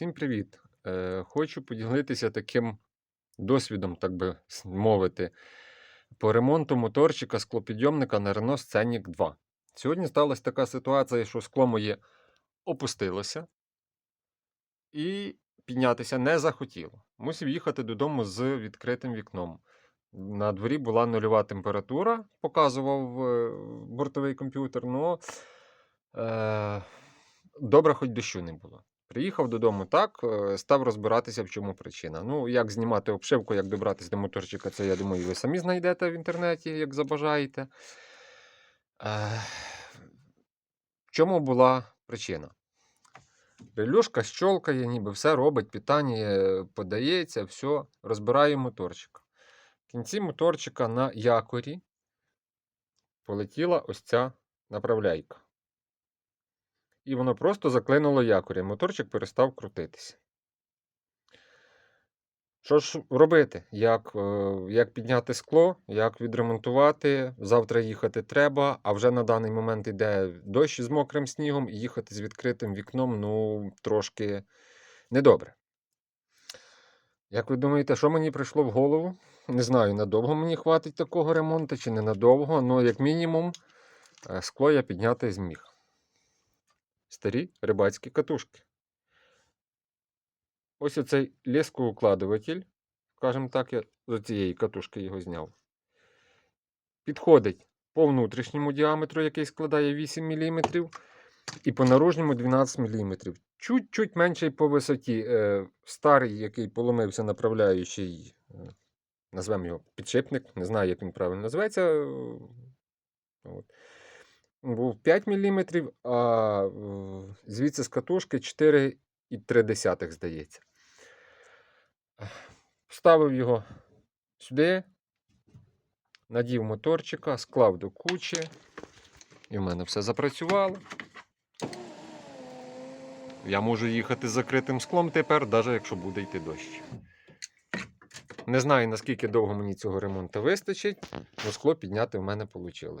Всім привіт! Е, хочу поділитися таким досвідом, так би мовити, по ремонту моторчика склопідйомника на Renault Scenic 2. Сьогодні сталася така ситуація, що скло моє опустилося і піднятися не захотіло. Мусив їхати додому з відкритим вікном. На дворі була нульова температура, показував е, бортовий комп'ютер, але добре, хоч дощу не було. Приїхав додому так, е, став розбиратися, в чому причина. Ну, як знімати обшивку, як добратися до моторчика, це я думаю, ви самі знайдете в інтернеті, як забажаєте. В чому була причина? Релюшка щолкає, ніби все робить, питання е, подається, все, розбираю моторчик. В кінці моторчика на якорі полетіла ось ця направляйка. І воно просто заклинуло якоря. Моторчик перестав крутитися. Що ж робити? Як, е, як підняти скло, як відремонтувати? Завтра їхати треба, а вже на даний момент йде дощ з мокрим снігом, і їхати з відкритим вікном ну, трошки недобре. Як ви думаєте, що мені прийшло в голову? Не знаю, надовго мені хватить такого ремонту чи не надовго, але як мінімум е, скло я підняти зміг. Старі рибацькі катушки. Ось оцей лескоукладуватель, скажімо так, я з цієї катушки його зняв. Підходить по внутрішньому діаметру, який складає 8 мм, і по наружньому 12 мм. Чуть-чуть менший по висоті. Е, Старий, який поломився направляючий, е, назвемо його підшипник, не знаю, як він правильно називається. е, От. Був 5 мм, а звідси з катушки 4,3, здається. Вставив його сюди, надів моторчика, склав до кучі, і в мене все запрацювало. Я можу їхати з закритим склом тепер, навіть якщо буде йти дощ. Не знаю, наскільки довго мені цього ремонту вистачить, але скло підняти в мене вийшло.